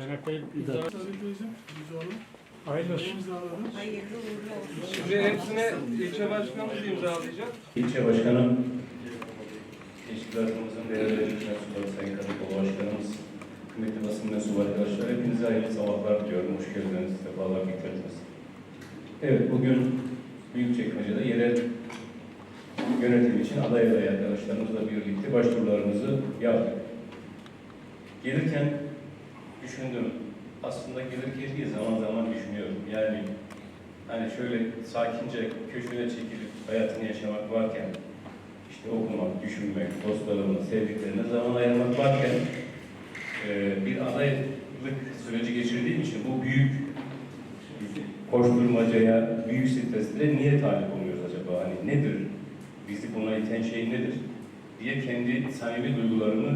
Çanakkale imza. Teyzem, imzalı. Hayırlı olsun. İmzaladım. Hayırlı uğurlu olsun. Şimdi hepsine ilçe başkanımız imzalayacak. İlçe Başkanım, Teşkilatımızın değerli mensubu Sayın Kadıkolu Başkanımız, kıymetli basın mensubu arkadaşlar, hepinize hayırlı sabahlar diliyorum. Hoş geldiniz, sefalar getirdiniz. Evet, bugün Büyükçekmece'de yerel yönetim için aday aday arkadaşlarımızla birlikte başvurularımızı yaptık. Gelirken düşündüm. Aslında gelirken değil zaman zaman düşünüyorum. Yani hani şöyle sakince köşeye çekilip hayatını yaşamak varken işte okumak, düşünmek, dostlarına, sevdiklerine zaman ayırmak varken e, bir adaylık süreci geçirdiğim için bu büyük koşturmacaya, büyük streslere niye talip oluyoruz acaba? Hani nedir? Bizi buna iten şey nedir? diye kendi samimi duygularımı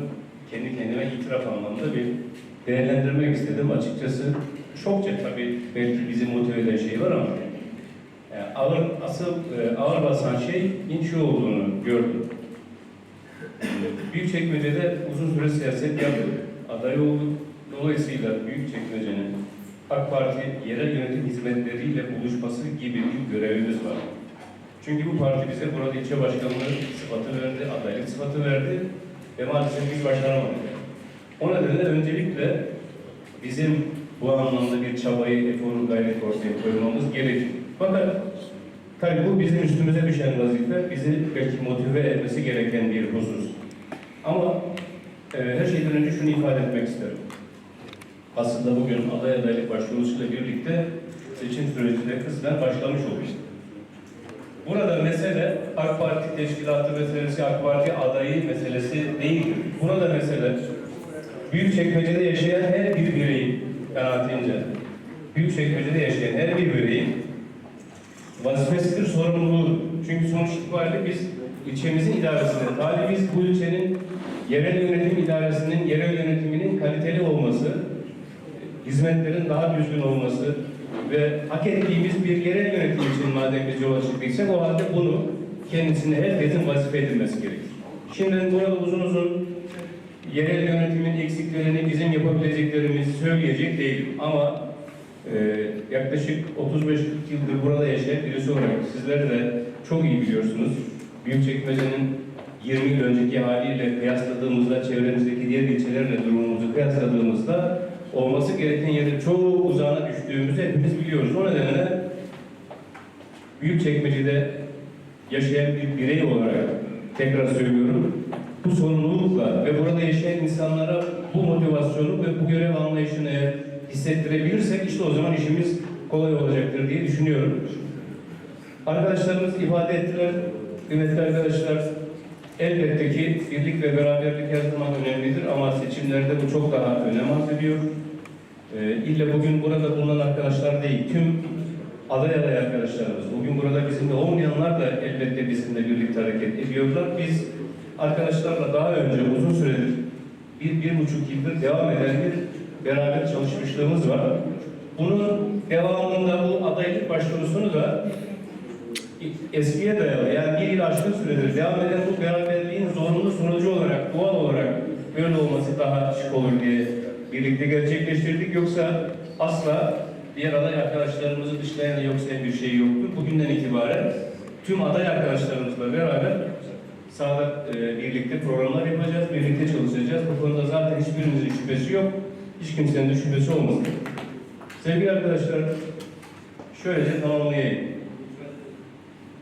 kendi kendime itiraf anlamında bir değerlendirmek istedim. Açıkçası çokça tabii belki bizi motive eden şey var ama e, ağır, asıl e, ağır basan şey şu olduğunu gördüm. Büyükçekmece'de uzun süre siyaset yaptık. Aday olduk. Dolayısıyla Büyükçekmece'nin AK Parti yerel yönetim hizmetleriyle buluşması gibi bir görevimiz var. Çünkü bu parti bize burada ilçe başkanlığı sıfatı verdi, adaylık sıfatı verdi ve maalesef biz başaramadık. O nedenle öncelikle bizim bu anlamda bir çabayı, eforu, gayret ortaya koymamız gerekir. Fakat tabii bu bizim üstümüze düşen vazife, bizi belki motive etmesi gereken bir husus. Ama e, her şeyden önce şunu ifade etmek isterim. Aslında bugün aday adaylık başvurusuyla birlikte seçim süreci de kısmen başlamış olmuştu. Burada mesele AK Parti teşkilatı meselesi, AK Parti adayı meselesi değildir. Burada mesele Büyükçekmece'de yaşayan her bir bireyin kanaatimce, Büyükçekmece'de yaşayan her bir bireyin vazifesidir, sorumluluğu. Çünkü sonuç itibariyle biz ilçemizin idaresine talibiz. Bu ilçenin yerel yönetim idaresinin, yerel yönetiminin kaliteli olması, hizmetlerin daha düzgün olması ve hak ettiğimiz bir yerel yönetim için madem biz yola çıktıysak o halde bunu kendisine herkesin vazife edilmesi gerekir. Şimdi burada uzun uzun yerel yönetimin eksiklerini, bizim yapabileceklerimizi söyleyecek değilim. Ama e, yaklaşık 35-40 yıldır burada yaşayan birisi olarak sizler de çok iyi biliyorsunuz. Büyükçekmece'nin 20 yıl önceki haliyle kıyasladığımızda, çevremizdeki diğer ilçelerle durumumuzu kıyasladığımızda olması gereken yerin çok uzağına düştüğümüzü hepimiz biliyoruz. O nedenle Büyükçekmece'de yaşayan bir birey olarak tekrar söylüyorum, bu sorumlulukla ve burada yaşayan insanlara bu motivasyonu ve bu görev anlayışını eğer hissettirebilirsek işte o zaman işimiz kolay olacaktır diye düşünüyorum. Arkadaşlarımız ifade ettiler, kıymetli arkadaşlar, elbette ki birlik ve beraberlik her zaman önemlidir ama seçimlerde bu çok daha önem arz ediyor. Ee, ille bugün burada bulunan arkadaşlar değil, tüm aday arkadaşlarımız, bugün burada bizimle olmayanlar da elbette bizimle birlikte hareket ediyorlar. Biz arkadaşlarla daha önce uzun süredir, bir, bir buçuk yıldır devam eden bir beraber çalışmışlığımız var. Bunun devamında bu adaylık başvurusunu da eskiye dayalı, yani bir yıl aşkın süredir devam eden bu beraberliğin zorunlu sonucu olarak, doğal olarak böyle olması daha şık olur diye birlikte gerçekleştirdik. Yoksa asla diğer aday arkadaşlarımızı dışlayan yok bir şey yoktur. Bugünden itibaren tüm aday arkadaşlarımızla beraber sağda e, birlikte programlar yapacağız, birlikte çalışacağız. Bu konuda zaten hiçbirimizin şüphesi yok. Hiç kimsenin de şüphesi olmasın. Sevgili arkadaşlar, şöylece tamamlayayım.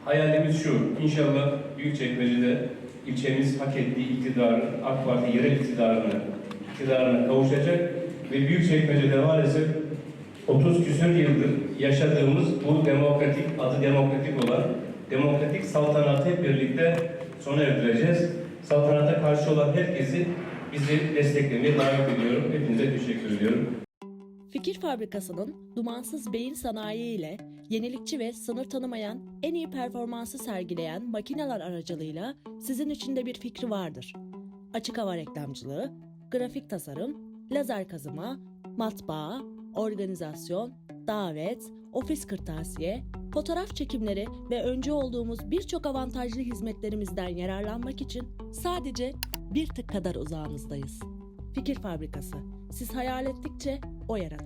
Hayalimiz şu, inşallah Büyükçekmece'de ilçemiz hak ettiği iktidarı, AK Parti yerel iktidarını, iktidarına kavuşacak ve Büyükçekmece'de maalesef 30 küsur yıldır yaşadığımız bu demokratik, adı demokratik olan demokratik saltanatı hep birlikte sona erdireceğiz. Saltanata karşı olan herkesi bizi desteklemeye davet ediyorum. Hepinize teşekkür ediyorum. Fikir Fabrikası'nın dumansız beyin sanayi ile yenilikçi ve sınır tanımayan en iyi performansı sergileyen makineler aracılığıyla sizin için de bir fikri vardır. Açık hava reklamcılığı, grafik tasarım, lazer kazıma, matbaa, organizasyon, davet, ofis kırtasiye, fotoğraf çekimleri ve öncü olduğumuz birçok avantajlı hizmetlerimizden yararlanmak için sadece bir tık kadar uzağınızdayız. Fikir Fabrikası. Siz hayal ettikçe o yaratır.